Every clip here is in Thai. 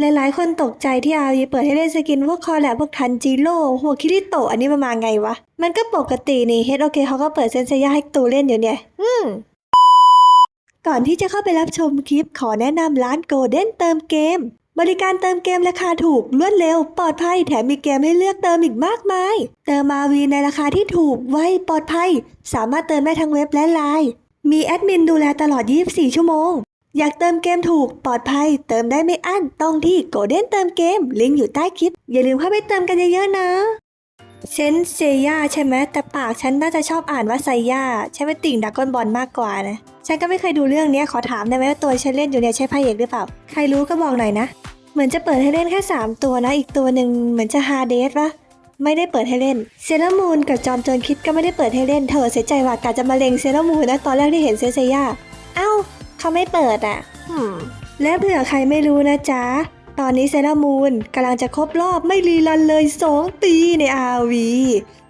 หลายๆ คนตกใจที่อาวีเปิดให้เล่นสกินพวกคอแลบพวกทันจิโร่หัวคิริโตะอันนี้มันมาไงวะ มันก็ปกตินี่เฮดโอเคเขาก็เปิดเซนเซย่าให้ตูเล่นอยู่เนี่ย อืมก่อนที่จะเข้าไปรับชมคลิปขอแนะนำร้านโกลเด้นเติมเกม บริการเติมเกมราคาถูกรวดเร็ว ปลอดภัยแถมมีเกมให้เลือกเติมอีกมากมาย เติมมาวีในราคาที่ถูกไวปลอดภัย สามารถเติมได้ทั้งเว็บและไลน์มีแอดมินดูแลตลอด 24 ชั่วโมง อยากเติมเกมถูกปลอดภัย เติมได้ไม่อั้นต้องที่โกลเด้นเติมเกม ลิงก์อยู่ใต้คลิป อย่าลืมเข้าไปเติมกันเยอะๆนะเซนเซย่าใช่ไหมแต่ปากฉันน่าจะชอบอ่านว่าไซย่าใช่ไหมติ่งดักก้อนบอลมากกว่านะ ฉันก็ไม่เคยดูเรื่องนี้ขอถามได้ไหมว่าตัวฉันเล่นอยู่เนี่ยใช่พระเอกหรือเปล่า ใครรู้ก็บอกหน่อยนะ เหมือนจะเปิดให้เล่นแค่ 3 ตัวนะ อีกตัวหนึ่งเหมือนจะฮาเดสปะไม่ได้เปิดให้เล่น เซรามูนกับจอมโจรคิดก็ไม่ได้เปิดให้เล่นเธอเสียใจว่ากะจะมาเลงเซรามูนนะตอนแรกที่เห็นเซเซย่าเอ้า เขาไม่เปิดอะอืมและเผื่อใครไม่รู้นะจ๊ะ ตอนนี้เซรามูนกำลังจะครบรอบไม่รีรันเลย 2 ปีใน RV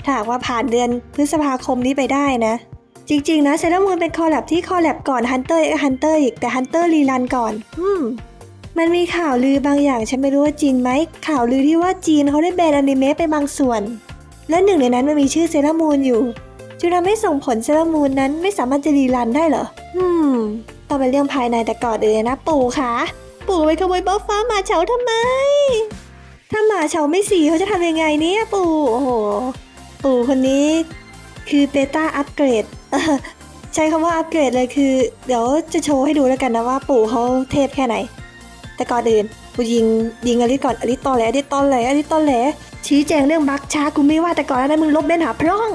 ถ้าหากว่าผ่านเดือนพฤษภาคมนี้ไปได้นะ จริงๆนะเซรามูนเป็นคอลแลบที่คอลแลบก่อนฮันเตอร์เอ็กฮันเตอร์อีกแต่ฮันเตอร์รีรันก่อน อืมมันมีข่าวลือบางอย่างฉันไม่รู้ว่าจริงไหม ข่าวลือที่ว่าจีนเขาได้แบนอนิเมะไปบางส่วน และหนึ่งในนั้นมันมีชื่อเซรามูนอยู่จึงทำให้ส่งผลเซรามูนนั้นไม่สามารถจะรีรันได้เหรอ อืม องเป็นเรื่องภายในแต่ก่อนอื่นนะปู่คะปู่ไปขโมยบ๊อบฟ้าหมาเฉาทำไม ถ้าหมาเฉาไม่สีเขาจะทำยังไงเนี่ยปู่โอ้โหปู่คนนี้คือเบต้าอัปเกรดใช้คำว่าอัปเกรดเลยคือ เดี๋ยวจะโชว์ให้ดูแล้วกันนะว่าปู่เขาเทพแค่ไหน แต่ก่อนอื่นกูยิงยิงอลิสก่อนอลิสตอแหลอลิสตอแหลอลิสตอแหลชี้แจงเรื่องบักช้ากูไม่ว่าแต่ก่อนแล้วนะมึงลบเล่นหาพร่อง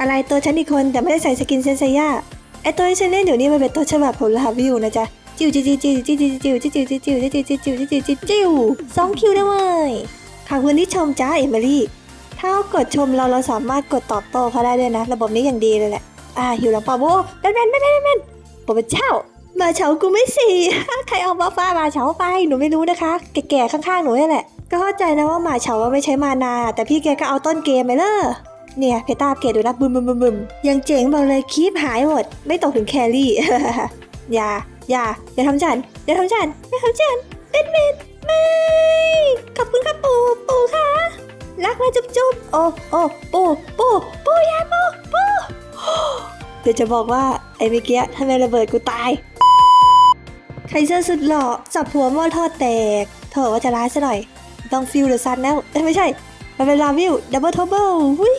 อะไรตัวฉันอีกคนแต่ไม่ได้ใส่สกินเซนเซย่า ไอตัวที่ฉันเล่นอยู่นี่มันเป็นตัวฉบับผลลาวิวนะจ๊ะจิวจิวจิวจิวจิวจิวจิวจิวจิวจิวจิวจิวจิวจิวจิวจิวจิวสองคิวได้เว้ยขอบคุณที่ชมจ้าเอมิลี่ ถ้ากดชมเราเราสามารถกดตอบโต้เขาได้ด้วยนะ ระบบนี้อย่างดีเลยแหละ อ่าหิวหลังปอโบแบนแบนแบนแบนแบนผมเป็นเจ้ามาเฉากูไม่สีใครเอามาฟ้ามาเฉาไปหนูไม่รู้นะคะ แก่ๆข้างๆหนูนี่แหละ ก็เข้าใจนะว่าหมาเฉาว่าไม่ใช้มานา แต่พี่แกก็เอาต้นเกมไปเลย เนี่ยเพตาเกรดดูนะบึมบึมบึมบึมยังเจ๋งบอกเลยคีบหายหมด ไม่ตกถึงแครี่ อย่า อย่า อย่าทำฉัน อย่าทำฉัน อย่าทำฉันเด็ดเม็ดไม่ ขอบคุณครับปู่ปู่ค่ะ รักนะจุ๊บจุ๊บโอ้โอ้ปู่ปู่ปู่ยาปู่ปู่เดี๋ยวจะบอกว่าไอ้เมื่อกี้ถ้าไม่ระเบิดกูตายใครเสื้อสุดหล่อจับหัวมอทอดแตกเถอะว่าจะร้ายซะหน่อย ต้องฟิลเดอะซันแล้วไม่ใช่ มันเป็นลาวิวดับเบิลทเบิลวิ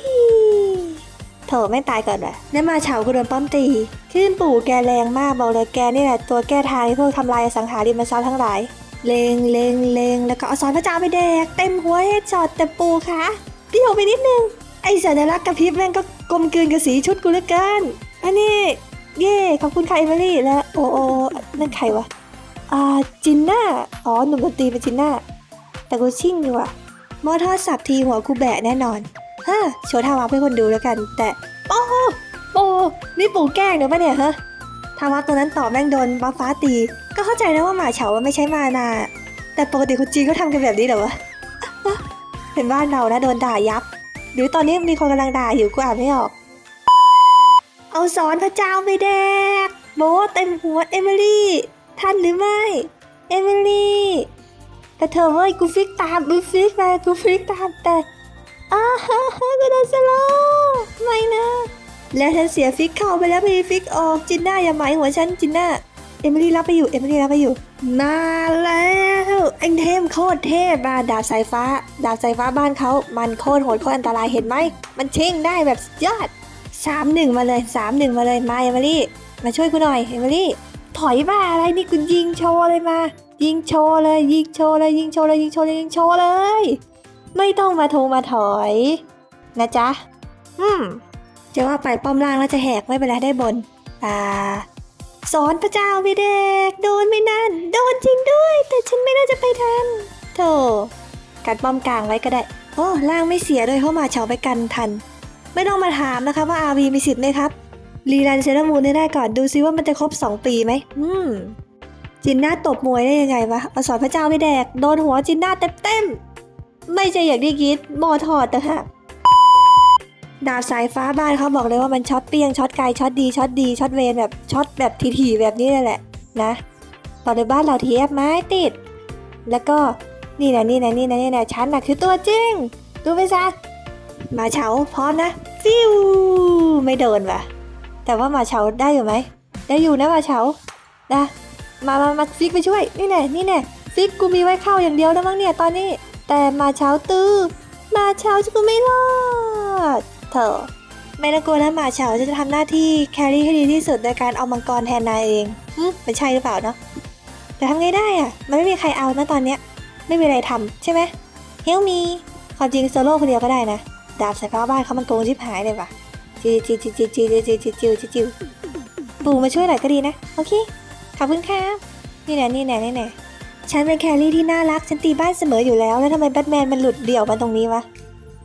เถอะไม่ตายก่อนวะนี่มาเฉากูโดนป้อมตี ขึ้นปู่แกแรงมากบอกเลยแกนี่แหละตัวแก้ทางพวกทำลายสังหาริมทรัพย์ทั้งหลาย เลงเลงเลงแล้วก็เอาซอยพระเจ้าไปแดก เต็มหัวเฮดช็อตแต่ปู่คะเปรี้ยวไปนิดนึง ไอสัญลักษณ์กระพริบแม่งก็กลมกลืนกับสีชุดกูเหลือเกินอันนี้เย่ขอบคุณค่ะเอมิลี่และโอโอนั่นใครวะอ่าจินน่าอ๋อหนุ่มดนตรีเป็นจินน่าแต่กูชิ่งดีว่ะ หมอทอดสับทีหัวกูแบะแน่นอนฮะโชว์ท่าวาร์ปให้คนดูแล้วกัน แต่โอ้โหโอ้นี่ปู่แกล้งเดี๋ยปะเนี่ยฮะท่าวาร์ปตัวนั้นต่อแม่งโดนบ้าฟ้าตี ก็เข้าใจนะว่าหมาเฉาไม่ใช่มานา แต่ปกติคนจีนก็ทำกันแบบนี้เหรอวะเป็นบ้านเรานะโดนด่ายับ หรือตอนนี้มีคนกำลังด่าอยู่กูอ่านไม่ออก เอาสอนพระเจ้าไปแดกโบเต็มหัวเอมิลี่ทันหรือไม่ เอมิลี่ แต่เธอเว้ยกูฟิกตามกูฟิกมากูฟิกตามแต่อ้าฮ่าฮ่ากูโดนสโลไม่นะแล้วฉันเสียฟิกเข้าไปแล้วไม่มีฟิกออกจินน่าอย่าหมายหัวฉันจินน่าเอมิลี่รับไปอยู่เอมิลี่รับไปอยู่มาแล้วไอ้เทมโคตรเทพมาดาบสายฟ้า ดาบสายฟ้าบ้านเขามันโคตรโหดโคตรอันตรายเห็นไหมมันเช่งได้แบบยอดสามหนึ่งมาเลยสามหนึ่งมาเลยมาเอมิลี่มาช่วยกูหน่อยเอมิลี่ถอยบ้าอะไรนี่กูยิงโชว์เลยมา ยิงโชว์เลยยิงโชว์เลยยิงโชว์เลยยิงโชว์เลยยิงโชว์เลย ไม่ต้องมาโทงมาถอย นะจ๊ะ อืมจะว่าไปป้อมล่างแล้วจะแหกไม่เป็นไรได้บน อ่า สอนพระเจ้าพี่เด็ก โดนไม่นั่น โดนจริงด้วย แต่ฉันไม่น่าจะไปทันโธ่กัดป้อมกลางไว้ก็ได้ โอ้ล่างไม่เสียด้วยเข้ามาเฉาไปกันทัน ไม่ต้องมาถามนะคะว่าอาวีมีสิทธิ์ไหมครับรีรันเซรามูนให้ได้ก่อนดูซิว่ามันจะครบ 2 ปีไหมอืม จินน่าตบมวยได้ยังไงวะเอาสอนพระเจ้าไม่แดก โดนหัวจินน่าเต็มๆ ไม่ใช่อย่างที่คิดหมอถอดแต่หากดาบสายฟ้าบ้านเขาบอกเลยว่ามันช็อตเปี้ยงช็อตไกลช็อตดีช็อตดีช็อตเวนแบบช็อตแบบถี่ๆแบบนี้เลยแหละนะตอนในบ้านเราทีเอฟไม้ติด แล้วก็นี่นะนี่นะนี่นะนี่นะฉันน่ะคือตัวจริง ดูไปซะมาเฉาพร้อมนะฟิวไม่โดนว่ะ แต่ว่ามาเฉาได้อยู่ไหมได้อยู่นะมาเฉานะ มามามาฟิกไปช่วย นี่แน่นี่แน่ฟิกกูมีไว้เข้าอย่างเดียวแล้วมั้งเนี่ยตอนนี้ แต่มาเช้าตื้อมาเช้ากูไม่รอดเถอะไม่ต้องกลัวนะมาเช้าจะทำหน้าที่แครี่ให้ดีที่สุดโดยการเอามังกรแทนนายเองหึมันใช่หรือเปล่าเนาะแต่ทำไงได้อะมันไม่มีใครเอานะตอนเนี้ย ไม่มีอะไรทำใช่ไหมเฮลมีความจริงโซโล่คนเดียวก็ได้นะ ดาบสายฟ้าบ้านเขามันโกงชิบหายเลยว่ะจิวจิวจิวจิวจิวจิวจิวจิวจิวปู่มาช่วยหน่อยก็ดีนะ โอเค อบคุณครับ นี่แน่นี่แน่นี่แน่ฉันเป็นแครี่ที่น่ารัก ฉันตีบ้านเสมออยู่แล้ว แล้วทำไมแบทแมนมันหลุดเดี่ยวมาตรงนี้วะ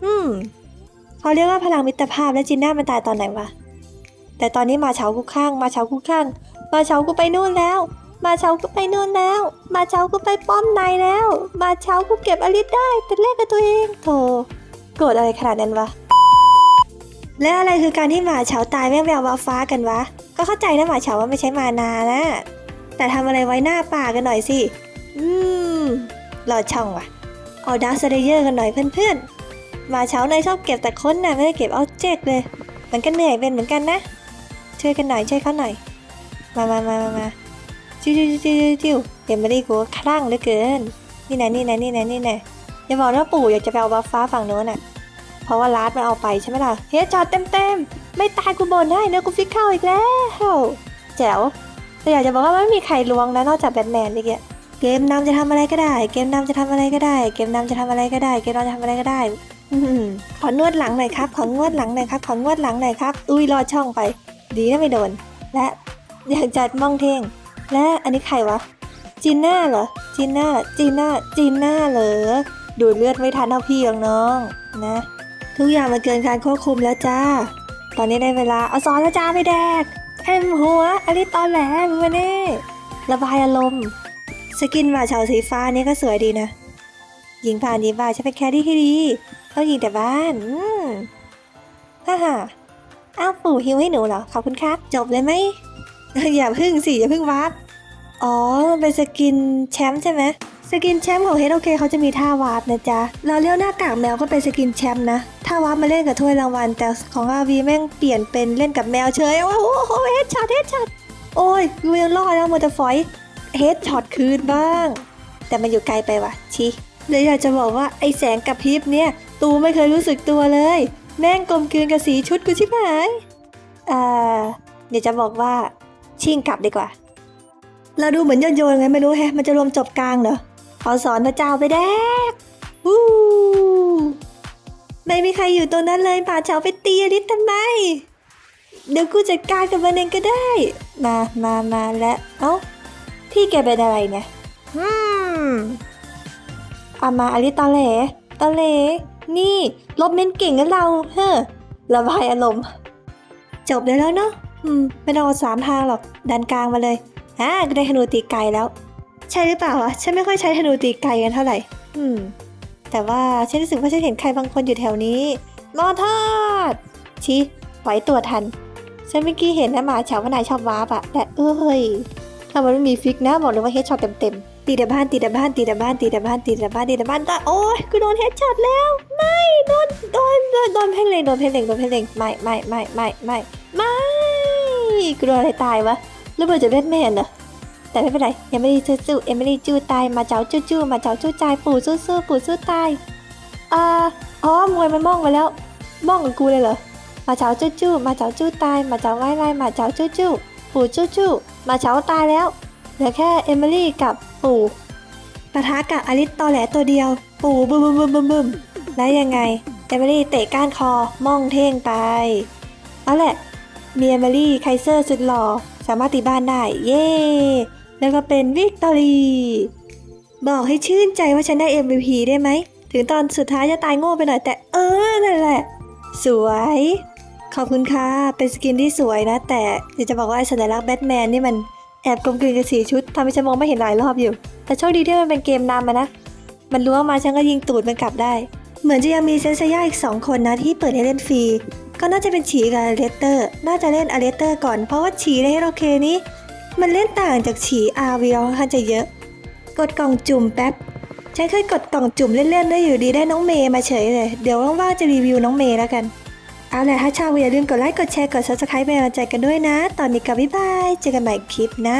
อืมเขาเรียกว่าพลังมิตรภาพและจินน่ามันตายตอนไหนวะ แต่ตอนนี้มาเฉากูข้าง มาเฉากูข้าง มาเฉากูไปนู่นแล้ว มาเช้าก็ไปนู่นแล้ว มาเช้าก็ไปป้อมในแล้ว มาเช้าก็เก็บอลิสได้ แต่แลกกับตัวเองโธ่โกรธอะไรขนาดนั้นวะและอะไรคือการที่หมาเฉาตายแม่แวววาฟ้ากันวะ ก็เข้าใจนะหมาเฉาว่าไม่ใช่มานานะ แต่ทำอะไรไว้หน้าป่ากันหน่อยสิ อืมหลอดช่องว่ะ เอาดาร์สเลเยอร์กันหน่อยเพื่อนๆ มาเฉาในายชอบเก็บแต่ค้นนะไม่ได้เก็บเอาเจ็กเลย มันก็เหนื่อยเป็นเหมือนกันนะ ช่วยกันหน่อยช่วยเขาหน่อย มามามามามาจิ้วจิ้วจิ้วจิ้วจิ้วเดมเบอรี่กูคลั่งเหลือเกิน นี่นะนี่นะนี่นะนี่นะอย่าบอกนะว่าปู่อยากจะไปเอาบัฟฟ้าฝั่งโน้นอะ เพราะว่าลาดมันเอาไปใช่ไหมล่ะ เฮ้ยจอดเต็มเต็มๆไม่ตายกูบนได้เนื้อกูฟิกเข้าอีกแล้วแจ๋ว แต่อยากจะบอกว่าไม่มีใครลวงนะนอกจากแบทแมนนี่แกเกมนำจะทำอะไรก็ได้ เกมนำจะทำอะไรก็ได้ เกมนำจะทำอะไรก็ได้ เกมนำจะทำอะไรก็ได้ขอนวดหลังหน่อยครับของวดหลังหน่อยครับของวดหลังหน่อยครับ อุ้ยรอดช่องไป ดีนะไม่โดน และอยากจัดมองเท่ง และอันนี้ใครวะ จีน่าเหรอ จีน่า จีน่า จีน่าเหรอ ดูดเลือดไม่ทันเท่าพี่หรอกน้องนะ ทุกอย่างมันเกินการควบคุมแล้วจ้า ตอนนี้ได้เวลาเอาซอนแล้วจ้าไปแดก เอ็มหัวอันนี้ตอนแหลมมาเน่ระบายอารมณ์ สกินหมาเฉาสีฟ้านี่ก็สวยดีนะยิงผ่านยิงผ่านฉันเป็นแครี่ที่ดีต้องยิงแต่บ้านอืมฮ่าฮ่าอ้าวปู่ฮิวให้หนูเหรอ ขอบคุณครับ จบเลยไหม อย่าพึ่งสิ อย่าพึ่งวาร์ปอ๋อ มันเป็นสกินแชมป์ใช่ไหม สกินแชมป์ของเฮดโอเคเขาจะมีท่าวาร์ปนะจ๊ะเราเลี้ยวหน้ากากแมวก็เป็นสกินแชมป์นะถ้าวาร์ปมาเล่นกับถ้วยรางวัล แต่ของอาวีแม่งเปลี่ยนเป็นเล่นกับแมวเฉยว่าโอ้โหเฮดช็อตเฮดช็อตโอ้ยกูยังรอดแล้วมันจะฟอยเฮดช็อตคืนบ้าง แต่มันอยู่ไกลไปว่ะชิเลยอยากจะบอกว่าไอแสงกระพริบเนี่ย ตูไม่เคยรู้สึกตัวเลย แม่งกลมกลืนกับสีชุดกูชิบหายอ่าเดี๋ยวจะบอกว่าชิ่งกลับดีกว่า เราดูเหมือนโยนโยนไงไม่รู้แฮะมันจะรวมจบกลางเหรอ ขอสอนพระเจ้าไปแดกวู้ไม่มีใครอยู่ตรงนั้นเลยป่าเฉาไปตีอลิสทำไม เดี๋ยวกูจัดการกับมันเองก็ได้ มามามาและเอ้า พี่แกเป็นอะไรเนี่ยอืมอามาอลิสตอแหลตอแหลนี่ลบเม้นเก่งกันเรา เฮ้อระบายอารมณ์ จบได้แล้วเนาะอืม ไม่ต้องเอาสามทางหรอก ดันกลางมาเลยอ่าก็ได้ธนูตีไกลแล้ว ใช่หรือเปล่าวะฉันไม่ค่อยใช้ธนูตีไกลกันเท่าไหร่ อืม แต่ว่าฉันรู้สึกว่าฉันเห็นใครบางคนอยู่แถวนี้มอทอดชิไหวตัวทัน ฉันเมื่อกี้เห็นนะหมาเฉาว่านายชอบวาร์ปอะแต่เอ้ยถ้ามันไม่มีฟิกนะบอกเลยว่าเฮดช็อตเต็มๆตีแต่บ้านตีแต่บ้านตีแต่บ้านตีแต่บ้านตีแต่บ้านตีแต่บ้านก็โอ๊ยกูโดนเฮดช็อตแล้ว ไม่โดนโดนโดนโดนเพ่งเล็งโดนเพ่งเล็งโดนเพ่งเล็งไม่ไม่ไม่ไม่ไม่ไม่กูโดนอะไรตายวะแล้วเบอร์จะแบทแมนเหรอ แต่ไม่เป็นไรยังไม่ได้จู้จู้เอมิลี่จู้ตายมาเจ้าจู้จู้มาเจ้าจู้ใจปู่สู้สู้ปู่สู้ตายอ่าอ๋อมวยมันมองไปแล้วมองกับกูเลยเหรอมาเจ้าจู้จู้มาเจ้าจู้ตายมาเจ้าไว้ไล่มาเจ้าจู้จู้ปู่จู้จู้มาเจ้าตายแล้วเหลือแค่เอมิลี่กับปู่ปะทะกับอลิสตอแหลตัวเดียว ปู่บึมบึมบึมบึมบึมแล้วยังไงเอมิลี่เตะก้านคอม่องเท่งไปเอาแหละมีเอมิลี่ไคเซอร์สุดหล่อสามารถตีบ้านได้ เย้ แล้วก็เป็นวิกตอรีบอกให้ชื่นใจว่าฉันได้ MVP ได้ไหม ถึงตอนสุดท้ายจะตายโง่ไปหน่อยแต่เออนั่นแหละ สวย ขอบคุณค่ะ เป็นสกินที่สวยนะ แต่จะบอกว่าไอ้สัญลักษณ์แบทแมนนี่มันแอบกลมกลืนกับสีชุดทำให้ฉันมองไม่เห็นหลายรอบอยู่ แต่โชคดีที่มันเป็นเกมนำมานะ มันล้วงมาฉันก็ยิงตูดมันกลับได้ เหมือนจะยังมีเซนเซย่าอีก 2 คนนะที่เปิดให้เล่นฟรี ก็น่าจะเป็นฉีกับอเลสเตอร์ น่าจะเล่นอเลสเตอร์ก่อนเพราะว่าฉีในเฮโรเคนี้ มันเล่นต่างจากฉีอาวีค่อนข้างจะเยอะ กดกล่องจุ่มแป๊บฉันเคยกดกล่องจุ่มเล่นๆได้อยู่ดีได้น้องเมย์มาเฉยเลย เดี๋ยวว่างๆจะรีวิวน้องเมย์แล้วกัน เอาละถ้าชอบอย่าลืมกดไลค์กดแชร์กดซับสไครต์เป็นกำลังใจกันด้วยนะ ตอนนี้กับบ๊ายบาย เจอกันใหม่คลิปหน้า